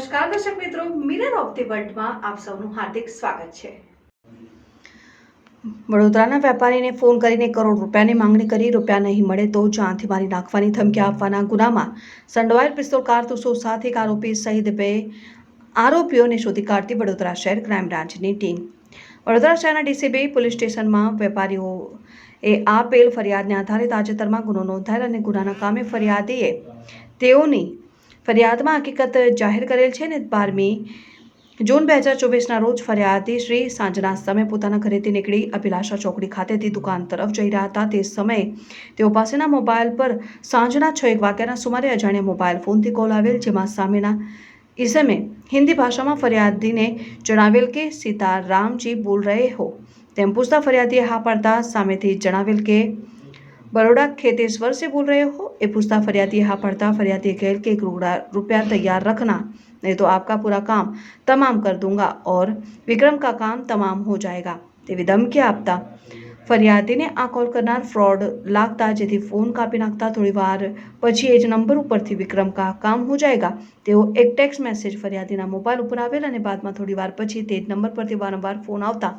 નમસ્કાર, દર્શક મિત્રો. મિરર ઓફ ધી વર્લ્ડમાં આપ સૌનું હાર્દિક સ્વાગત છે. વડોદરાના વેપારીને ફોન કરીને કરોડ રૂપિયાની માંગણી કરી, રૂપિયા નહીં મળે તો જાનથી મારી નાખવાની ધમકી આપવાના ગુનામાં સંડોવાયેલ પિસ્તોલ કારતૂસો સાથે એક આરોપી સહિત બે આરોપીઓને શોધી કાઢતી વડોદરા શહેર ક્રાઇમ બ્રાન્ચની ટીમ. વડોદરા શહેરના ડીસીબી પોલીસ સ્ટેશનમાં વેપારીઓ એ આપેલ ફરિયાદને આધારે તાજેતરમાં ગુનો નોંધાયેલ અને ગુનાના કામે ફરિયાદીએ તેઓની ફરિયાદમાં હકીકત જાહેર કરેલ છે ને બારમી જૂન બે હજાર ચોવીસના રોજ ફરિયાદી શ્રી સાંજના સમયે પોતાના ઘરેથી નીકળી અભિલાષા ચોકડી ખાતેથી દુકાન તરફ જઈ રહ્યા હતા. તે સમયે તેઓ પાસેના મોબાઈલ પર સાંજના છ એક વાગ્યાના સુમારે અજાણ્યા મોબાઈલ ફોનથી કોલ આવેલ, જેમાં સામેના ઇસમે હિન્દી ભાષામાં ફરિયાદીને જણાવેલ કે, સીતારામજી બોલ રહે હો. તેમ પૂછતા ફરિયાદીએ હા પાડતા સામેથી જણાવેલ કે બરોડા खेत इस બોલ રહે હો? એ પૂછતા ફરિયાદી હા પડતા ફરિયાદી पढ़ता फरियादी कहल के एक रुपया तैयार रखना नहीं तो आपका पूरा काम तमाम कर दूंगा और विक्रम का काम तमाम हो તેવી ધમકી આપતા ફરિયાદીને આ કોલ કરનાર ફ્રોડ લાગતા જેથી ફોન કાપી નાખતા થોડી વાર પછી એ જ નંબર ઉપરથી વિક્રમ કા કામ હો જાયગા, તેઓ એક ટેક્સ્ટ મેસેજ ફરિયાદીના મોબાઈલ ઉપર આવેલ અને બાદમાં થોડી વાર પછી તે જ નંબર પરથી વારંવાર ફોન આવતા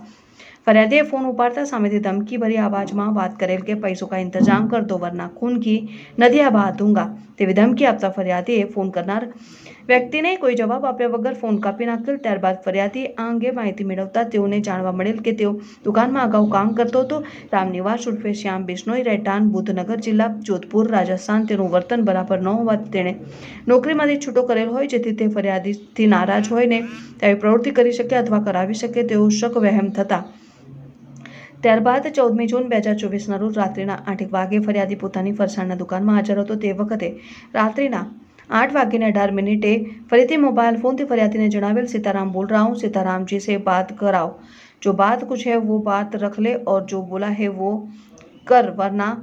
ફરિયાદીએ ફોન ઉપાડતા સામેથી ધમકીભરી આવાજમાં વાત કરેલ કે પૈસો કા ઇંતજામ કરતો વરના ખૂન કી નદી આ બહા દૂંગા. તેવી ધમકી આપતા ફરિયાદીએ ફોન કરનાર વ્યક્તિને કોઈ જવાબ આપ્યા વગર ફોન કાપી નાખેલ. ત્યારબાદ ફરિયાદી આ અંગે માહિતી મેળવતા તેઓને જાણવા મળેલ કે તેઓ દુકાનમાં અગાઉ કામ કરતો હતો. રામનિવાસ ઉર્ફે શ્યામ બિશ્નોઈ રહેઠાણ બુધનગર જિલ્લા, જોધપુર, રાજસ્થાન. તેનું વર્તન બરાબર ન હોવા તેણે નોકરીમાંથી છૂટો કરેલ હોય જેથી તે ફરિયાદીથી નારાજ હોય ને તેવી પ્રવૃત્તિ કરી શકે અથવા કરાવી શકે તેવો શક વહેમ થતાં ત્યારબાદ ચૌદમી જૂન બે હજાર ચોવીસના રોજ રાત્રિના આઠ વાગે ફરિયાદી પોતાની ફરસાણના દુકાનમાં હાજર હતો. તે વખતે રાત્રિના આઠ વાગ્યાને અઢાર મિનિટે ફરીથી મોબાઈલ ફોનથી ફરિયાદીને જણાવેલ, સીતારામ બોલ રહા હું સીતારામજી સે બાત કરાવ. જો બાત કુછ હે, વો બાત રખ લે ઓર જો બોલા હે, વો કર, વરના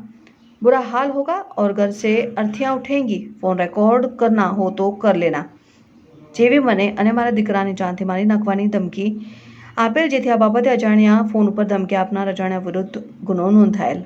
બુરા હાલ હોગા ઓર घर से अर्थियाँ उठेंगी ફોન રેકોર્ડ કરના હો તો કર લેના. જેવી મને અને મારા દીકરાની જાનથી મારી નાખવાની ધમકી આપેલ જેથી આ બાબતે અજાણ્યા ફોન ઉપર ધમકી આપનાર અજાણ્યા વિરુદ્ધ ગુનો નોંધાયેલ.